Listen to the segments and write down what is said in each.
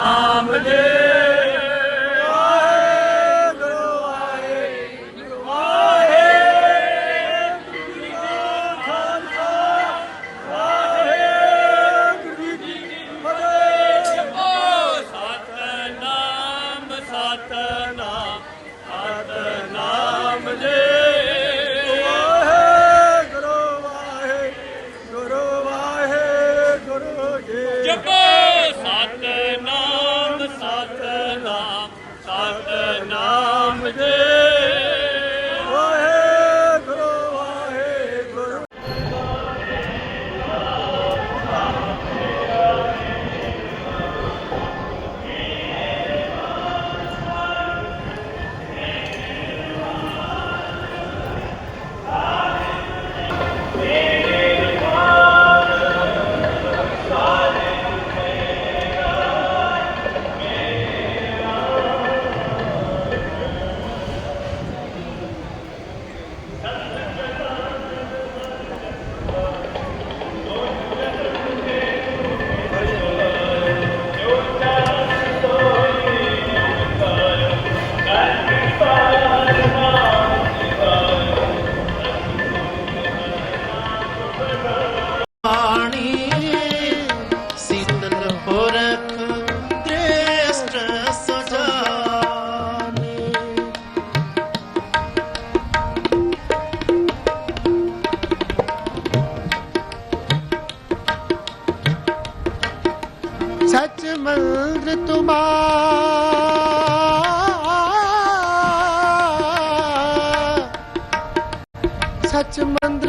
ਸਤਨਾਮ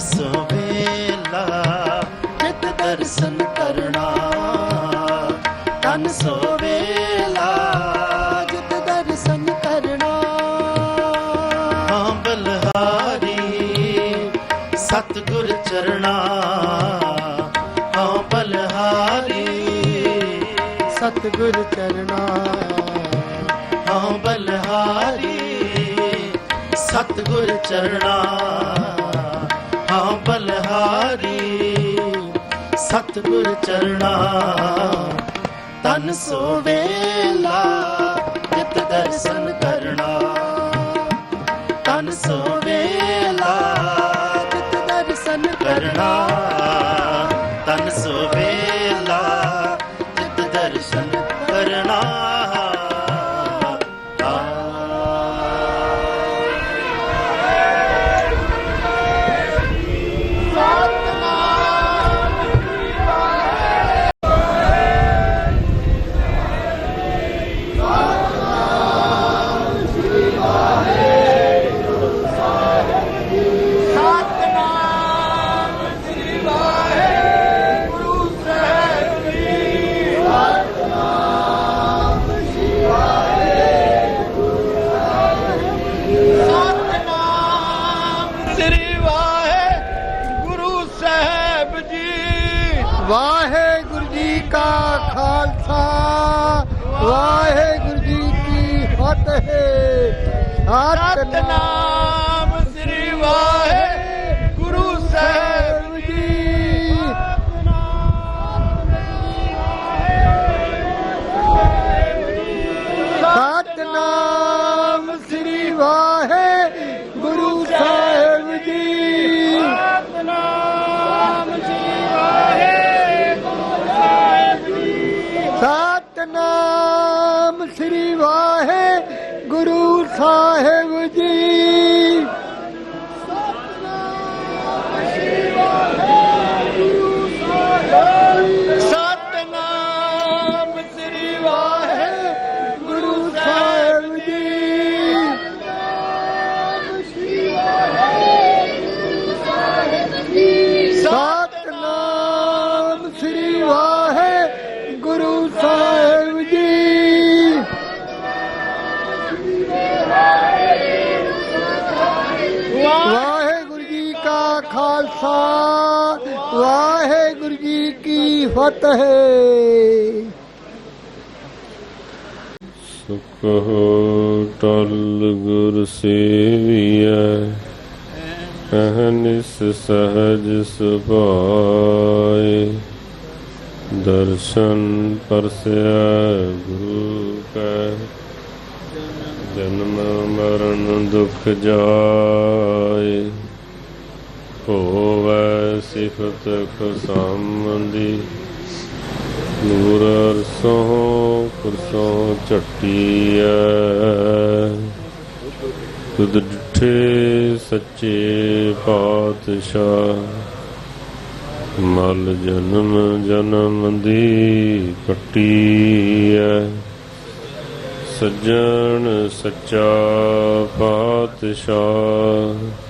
ਤਨ ਸੋਵੇਲਾ ਜਿਤ ਦਰਸ਼ਨ ਕਰਨਾ। ਤਨ ਸੋਵੇਲਾ, ਜਿਤ ਦਰਸ਼ਨ ਕਰਨਾ। ਹਾਂ, ਬਲਹਾਰੀ, ਸਤਿਗੁਰ ਚਰਣਾ। ਹਾਂ, ਬਲਹਾਰੀ, ਸਤਿਗੁਰ ਚਰਣਾ। ਹਾਂ, ਬਲਹਾਰੀ, ਸਤਿਗੁਰ ਚਰਣਾ। ਹਾਂ ਬਲਹਾਰੀ ਸਤਿਗੁਰ ਚਰਣਾ। ਤਨ ਸੋਵੇਲਾ ਜਿਤ ਦਰਸ਼ਨ ਕਰਨਾ। ਤਨ ਸੋਵੇਲਾ ਜਿਤ ਦਰਸ਼ਨ ਕਰਨਾ। ਵਾਹਿਗੁਰੂ ਜੀ ਕਾ ਖਾਲਸਾ, ਵਾਹਿਗੁਰੂ ਜੀ ਕੀ ਫਤਿਹ। ਸੁਖ ਟਲ ਗੁਰ ਸੇਵੀਐ, ਅਹਨਿਸ ਸਹਜ ਸੁਭਾਏ। ਦਰਸ਼ਨ ਪਰਸਿਆ ਗੁਰੂ ਕੈ, ਜਨਮ ਮਰਨ ਦੁਖ ਜਾਏ। ਹੋਵੇ ਸਿਫਤ ਖਸਮੰਦੀ ਨੂਰ ਅਰਸੋਂ ਕੁਰਸੋਂ ਝਟੀਐ। ਤੁਧ ਡਿਠੇ ਸੱਚੇ ਪਾਤਸ਼ਾਹ। ਮਲ ਜਨਮ ਜਨਮ ਦੀ ਕੱਟੀਐ ਸੱਜਣ ਸੱਚਾ ਪਾਤਸ਼ਾਹ।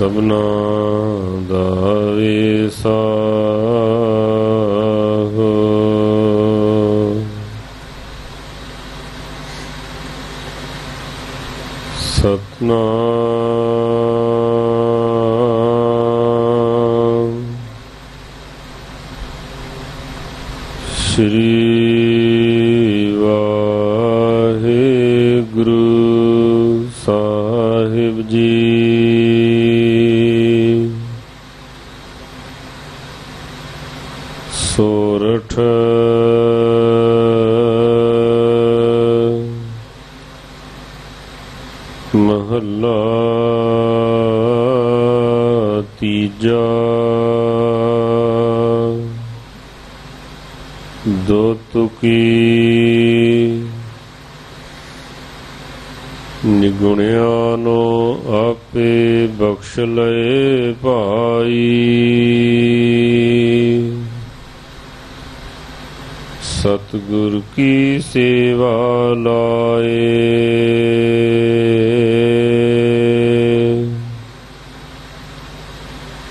ਸਭਨਾ ਦਾ ਵਿਸਾਹੋ ਸਤਨਾਮ। ਸ਼੍ਰੀ ਮਹੱਲਾ ਤੀਜਾ। ਦੋ ਤੁਕੀ ਨਿਗੁਣਿਆ ਨੋ ਆਪੇ ਬਖਸ਼ ਲਏ ਭਾਈ ਸਤਿਗੁਰ ਕੀ ਸੇਵਾ ਲਾਏ।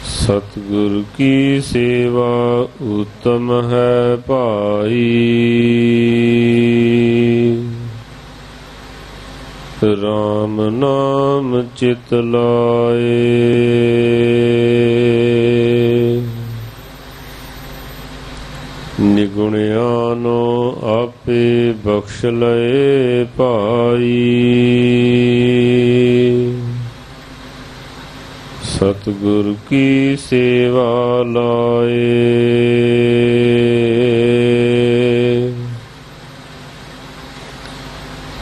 ਸਤਿਗੁਰ ਕੀ ਸੇਵਾ ਉਤਮ ਹੈ ਭਾਈ। RAM ਨਾਮ ਚਿਤ ਲਾਏ। ਨਿਗੁਣਿਆ ਨੂੰ ਆਪੇ ਬਖਸ਼ ਲਏ ਭਾਈ। ਸਤਿਗੁਰ ਕੀ ਸੇਵਾ ਲਾਏ।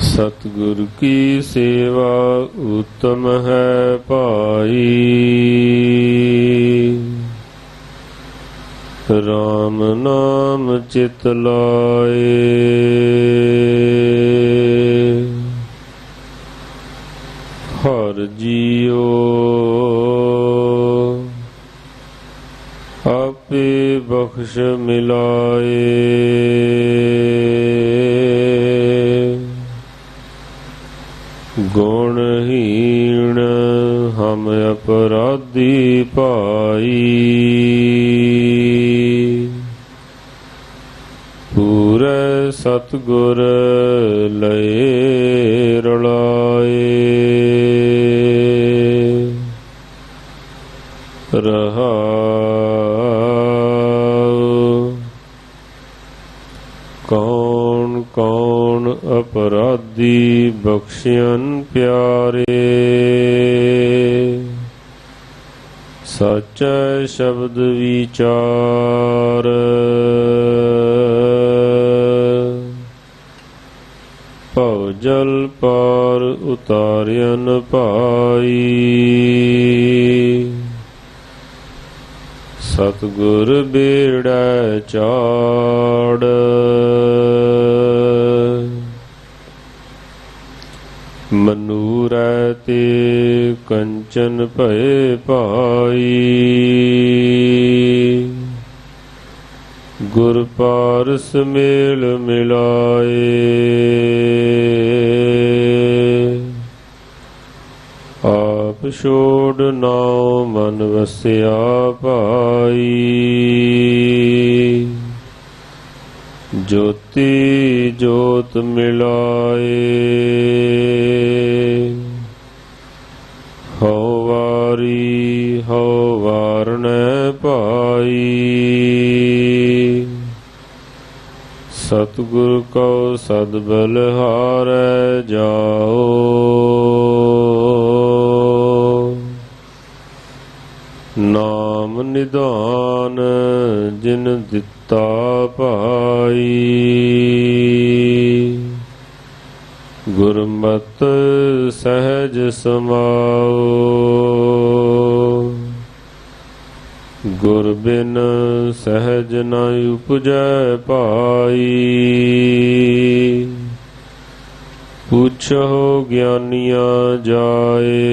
ਸਤਿਗੁਰ ਕੀ ਸੇਵਾ ਉਤਮ ਹੈ ਭਾਈ। RAM ਨਾਮ ਚਿਤ ਲਾਏ। ਹਰ ਜੀਓ ਆਪੇ ਬਖਸ਼ ਮਿਲਾਏ। ਗੁਣਹੀਣ ਹਮ ਅਪਰਾਧੀ ਭਾਈ ਪੂਰੇ ਸਤਗੁਰ ਲਏ ਰਲਾਏ। ਰਹਾਉ। ਕੌਣ ਕੌਣ ਅਪਰਾਧੀ ਬਖਸ਼ਿਆਨ ਪਿਆਰੇ। ਸੱਚ ਸ਼ਬਦ ਵਿਚਾਰ। ਜਲ ਪਾਰ ਉਤਾਰਿਆਨ ਪਾਈ ਸਤਗੁਰ ਬੇੜਾ ਚਾੜ। ਮਨੂਰੈ ਤੇ ਕੰਚਨ ਭਏ ਭਾਈ। ਗੁਰ ਪਾਰਸ ਮੇਲ ਮਿਲਾਏ। ਆਪ ਛੋੜ ਨਾਉ ਮਨ ਵਸਿਆ ਭਾਈ। ਜੋਤੀ ਜੋਤ ਮਿਲਾਏ। ਹਉ ਵਾਰੀ ਹਉ ਵਾਰਣੈ ਭਾਈ। ਸਤਿਗੁਰ ਕਉ ਸਦ ਬਲਿਹਾਰੈ ਜਾਓ। ਨਾਮ ਨਿਧਾਨ ਜਿਨ ਦਿੱਤਾ ਭਾਈ। ਗੁਰਮਤ ਸਹਿਜ ਸਮਾਓ। ਗੁਰ ਬਿਨ ਸਹਿਜ ਨ ਉਪਜੈ ਭਾਈ। ਪੁੱਛੋ ਗਿਆਨੀਆਂ ਜਾਏ।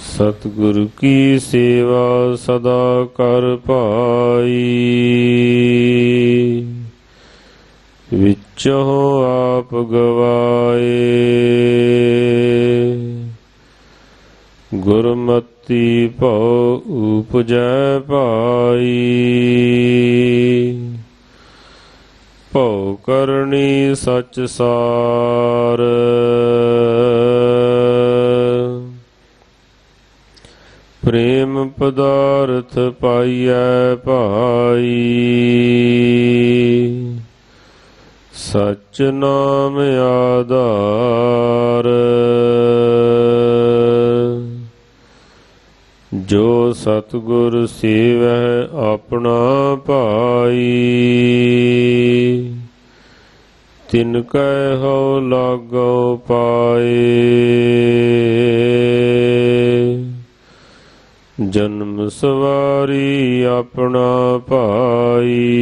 ਸਤਿਗੁਰ ਕੀ ਸੇਵਾ ਸਦਾ ਕਰ ਭਾਈ। ਵਿੱਚੋਂ ਆਪ ਗਵਾਏ। ਗੁਰਮਤੀ ਭਉ ਉਪਜੈ ਭਾਈ। ਭਉ ਕਰਨੀ ਸਚ ਸਾਰ। ਪ੍ਰੇਮ ਪਦਾਰਥ ਪਾਈਐ ਭਾਈ। ਸਚ ਨਾਮ ਆਧਾਰ। ਸਤਿਗੁਰ ਸੇਵੈ ਆਪਣਾ ਭਾਈ। ਤਿਨ ਕੈ ਹੋ ਲਾਗੋ ਪਾਏ। ਜਨਮ ਸਵਾਰੀ ਆਪਣਾ ਭਾਈ।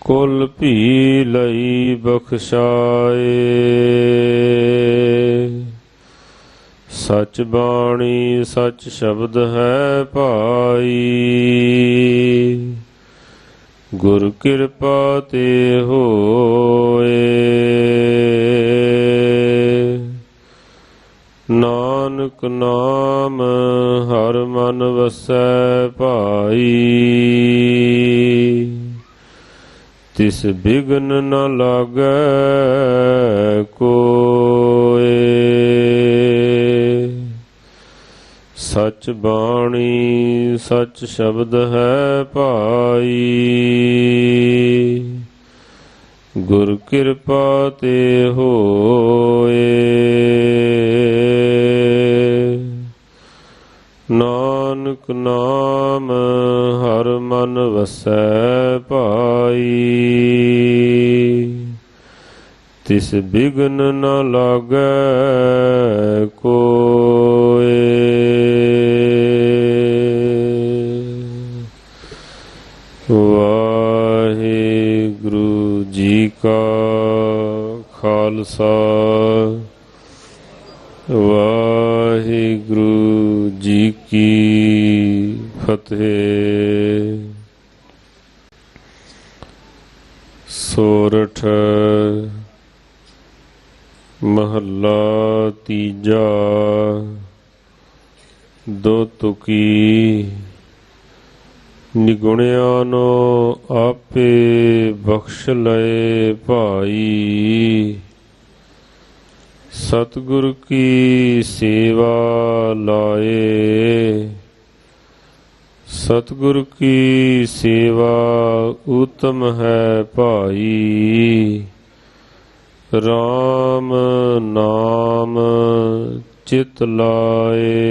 ਕੁਲ ਭੀ ਲਈ ਬਖਸ਼ਾਏ। ਸਚ ਬਾਣੀ, ਸਚ ਸ਼ਬਦ ਹੈ ਭਾਈ। ਗੁਰ ਕਿਰਪਾ ਤੇ ਹੋਏ। ਨਾਨਕ ਨਾਮ ਹਰ ਮਨ ਵਸੈ ਭਾਈ। ਤਿਸ ਬਿਗਨ ਨ ਲਾਗੈ ਬਾਣੀ ਸਚ ਸ਼ਬਦ ਹੈ ਭਾਈ। ਗੁਰ ਕਿਰਪਾ ਤੇ ਹੋਏ। ਨਾਨਕ ਨਾਮ ਹਰ ਮਨ ਵਸੈ ਭਾਈ। ਤਿਸ ਬਿਗਨ ਨ ਲਾਗੈ ਕੋ। ਖਾਲਸਾ ਵਾਹਿਗੁਰੂ ਜੀ ਕੀ ਫਤਿਹ। ਸੋਰਠ ਮਹੱਲਾ ਤੀਜਾ। ਦੋ ਤੁਕੀ ਨਿਗੁਣਿਆ ਨੋ ਆਪੇ ਬਖਸ਼ ਲਏ ਭਾਈ। ਸਤਿਗੁਰ ਕੀ ਸੇਵਾ ਲਾਏ? ਸਤਿਗੁਰ ਕੀ ਸੇਵਾ ਉਤਮ ਹੈ ਭਾਈ? RAM ਨਾਮ ਚਿਤ ਲਾਏ।